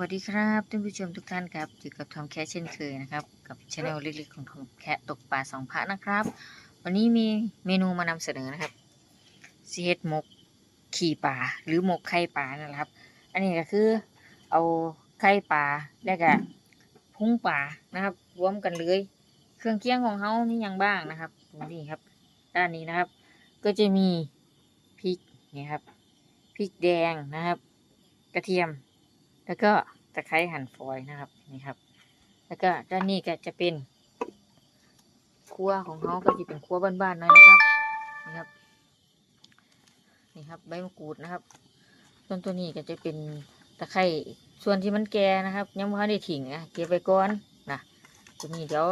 วัสดีครับท่านผู้ชมทุกท่านครับอยู่กับทอมแคทเช่นเคยนะครับ กับช anel เล็กๆของทอมแคทตกปลาสองพระนะครับ วันนี้มีเมนูมานำเสนอนะครับซีเฮ็ดหมกขี่ปลาหรือหมกไข่ปลานะครับ อันนี้ก็คือเอาไข่ปลาแล้วก็พุงปลานะครับรวมกันเลย เครื่องเคียงของเขามีอย่างบ้างนะครับนี่ครับ ด้านนี้นะครับ ก็จะมีพริกนี่ครับพริกแดงนะครับ กระเทียม แล้วก็ตะไคร้หั่นฝอยนะครับนี่ครับ แล้วก็ด้านนี้ก็จะเป็นครัวของเขาก็จะเป็นครัวบ้านๆหน่อยนะครับนี่ครับ นี่ครับ ใบมะกรูดนะครับ ต้นตัวนี้ก็จะเป็นตะไคร้ส่วนที่มันแก่นะครับยังไม่ได้ถิ่งนะเก็บไปก่อนนะตัวนี้เดี๋ยว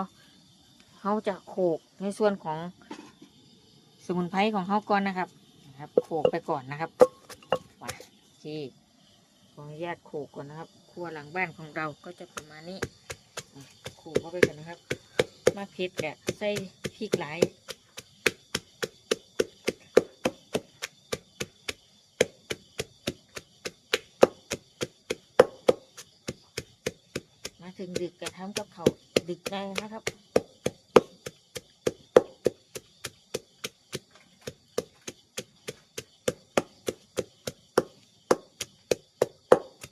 เขาจะโขกในส่วนของสมุนไพรของเขาก่อนนะครับนะครับ โขกไปก่อนนะครับมาที่ ขออนุญาตโขกก่อนนะครับ ครัวหลังบ้านของเราก็จะประมาณนี้อะโขกเข้าไปกันนะครับ มากเผ็ดแกะใส่พริกหลายมาถึงดึกกะทำกับเขาดึกได้นะครับ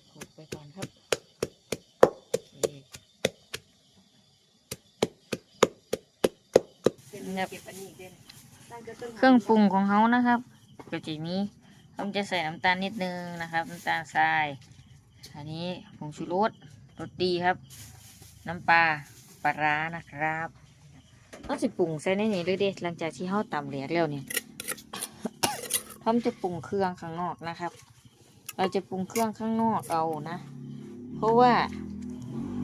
โขกไปก่อนครับนี่ นะครับเครื่องปรุงของเขานะครับก็จะมีผมจะใส่น้ำตาลนิดนึงนะครับน้ำตาลทราย อันนี้ผงชูรสรสดีครับ น้ำปลาปลาร้านะครับต้องสิปรุงใส่ในนี้เลยเด็หลังจากที่เขาตำเหลียกแล้วเนี่ยพร้อมจะปรุงเครื่องข้างนอกนะครับ เราจะปรุงเครื่องข้างนอกเอานะ เพราะว่า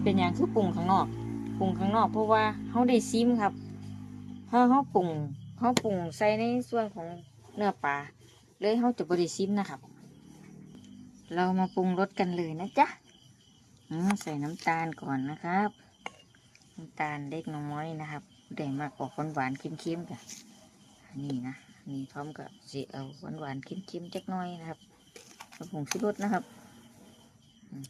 เป็นอย่างคือปรุงข้างนอก ปรุงข้างนอกเพราะว่าเขาได้ซิมครับ ถ้าเขาปรุงเขาปรุงใส่ในส่วนของเนื้อปลาเลยเขาจะบริซิมนะครับ เรามาปรุงรสกันเลยนะจ๊ะใส่น้ำตาลก่อนนะครับน้ำตาลเล็กน้อยนะครับได้มากกหวานหวานเค็มๆกันนี่นะนี่พร้อมกับสิเอาหวานหวานเค็มๆจักน้อยนะครับกับผงชูรสนะครับ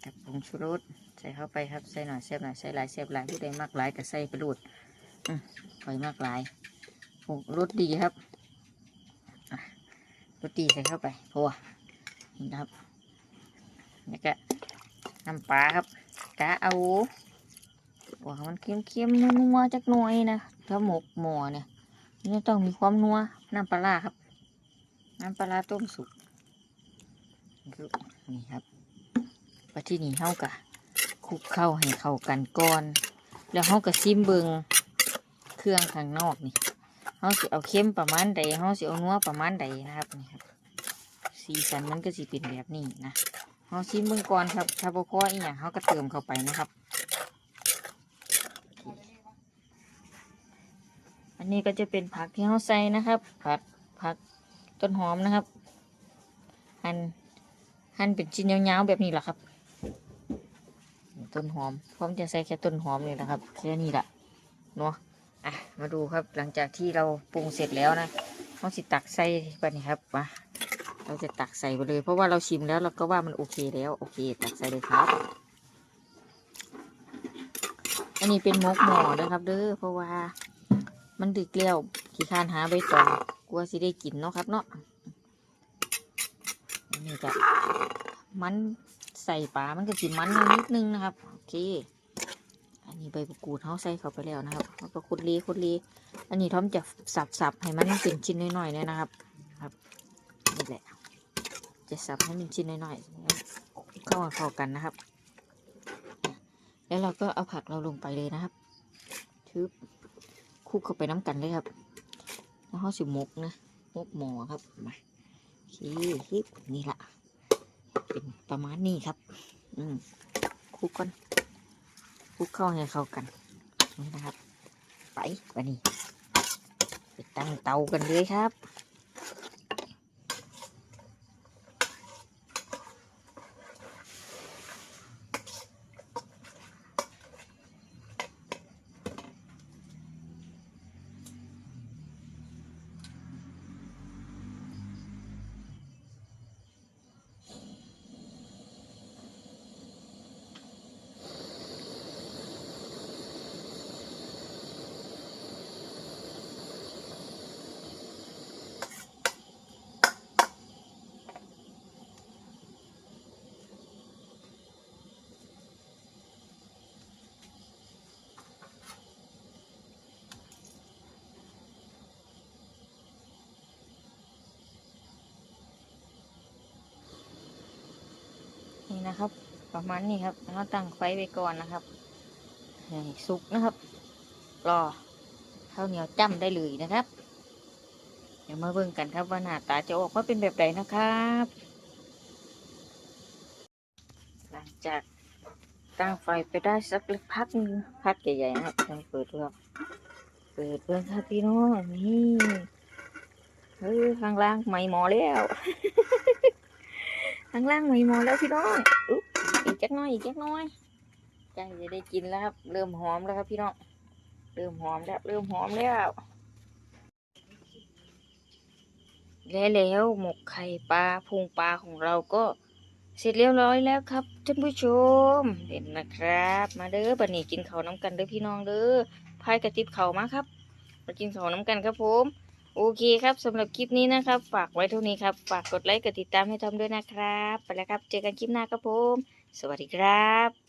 กับผงชูรสใส่เข้าไปครับใส่หน่อยเสียบหน่อยใส่หลายเสียบหลายผู้ใดมากหลายก็ใส่กระดูด ปล่อยมากหลายผงรสดีครับรสดีใส่เข้าไปพอนี่นะครับแล้วก็น้ำปลาครับกะเอาว่าให้มันเค็มๆนัวๆจักหน่อยนะถ้าหมกหม้อเนี่ยมันต้องมีความนัวน้ำปลาร้าครับ น้ำปลาต้มสุกนี่ครับปที่นี่เฮากะคลุกเข้าให้เข้ากันก่อน แล้วเฮากะซิมเบิง รื่องข้างนอกนี่เฮาสิเอาเค็มประมาณใดเฮาสิเอานัวประมาณใดนะครับนี่ครับสีสันมันก็สิเป็นแบบนี้นะเฮาซิมเบิงก่อนครับถ้าบ่พออีหยังเฮาก็เติมเข้าไปนะครับ อันนี้ก็จะเป็นผักที่เฮาใส่นะครับ ผักผักต้นหอมนะครับหั่นหั่นเป็นชิ้นยาวๆแบบนี้แหละครับต้นหอมพร้อมจะใส่แค่ต้นหอมเลยนะครับแค่นี้แหละเนาะ มาดูครับหลังจากที่เราปรุงเสร็จแล้วนะเราสิตักใส่ไปนี่ครับมาเราจะตักใส่ไปเลย เพราะว่าเราชิมแล้วเราก็ว่ามันโอเคแล้วโอเค ตักใส่เลยครับ อันนี้เป็นมกหม้อนะครับ เด้อเพราะว่า มันดึกแล้วขี้คร้านหาใบตองกลัวสิได้กินเนาะครับเนาะอันนี้ก็มันใส่ปลามันก็สิมันนิดนึงนะครับ โอเค นนี้ใบกูดเขาใส่เข้าไปแล้วนะครับแล้วก็คุดลีคุดลีอันนี้ทอมจะสับๆให้มันเป็นชิ้นน้อยๆเนี่ยนะครับ ครับนี่แหละ จะสับให้เป็นชิ้นน้อยๆเข้ามาเข้ากันนะครับ แล้วเราก็เอาผักเราลงไปเลยนะครับทึบคุกเข้าไปน้ำกันเลยครับแล้วเขาสิมกนะมกหมอครับมาโอเคฮิปนี่ละเป็นประมาณนี้ครับ อืมคุกกัน คลุกเข้าให้เข้ากันนี่นะครับ ไปวันนี้ไปตั้งเตากันเลยครับ นะครับ ประมาณนี้ครับแล้วตั้งไฟไว้ก่อนนะครับให้สุกนะครับ รอข้าวเหนียวจ้ำได้เลยนะครับ เดี๋ยวมาเบิ่งกันครับว่าหน้าตาจะออกมาเป็นแบบไหนนะครับ หลังจากตั้งไฟไปได้สักพักนึงพักใหญ่ๆนะครับเราเปิดเรื่องเปิดเรื่องครับพี่น้องนี่เฮ้ยข้างล่างไหมหมอแล้ว ข้างล่างไหมหมอแล้วพี่น้องอุ๊บอีกจักน้อยอีกจักน้อยใกล้จะได้กินแล้วครับ เริ่มหอมแล้วครับพี่น้อง เริ่มหอมแล้ว เริ่มหอมแล้ว และแล้วหมกไข่ปลาพุงปลาของเราก็เสร็จเรียบร้อยแล้วครับท่านผู้ชม เห็นนะครับ มาเด้อบันนี้กินข้าวน้ำกันเด้อพี่น้องเด้อพายกระติบเข่ามาครับ มากินข้าวน้ำกันครับผม โอเคครับสำหรับคลิปนี้นะครับ ฝากไว้เท่านี้ครับ ฝากกดไลค์กดติดตามให้ทอมด้วยนะครับ ไปแล้วครับ เจอกันคลิปหน้าครับผม สวัสดีครับ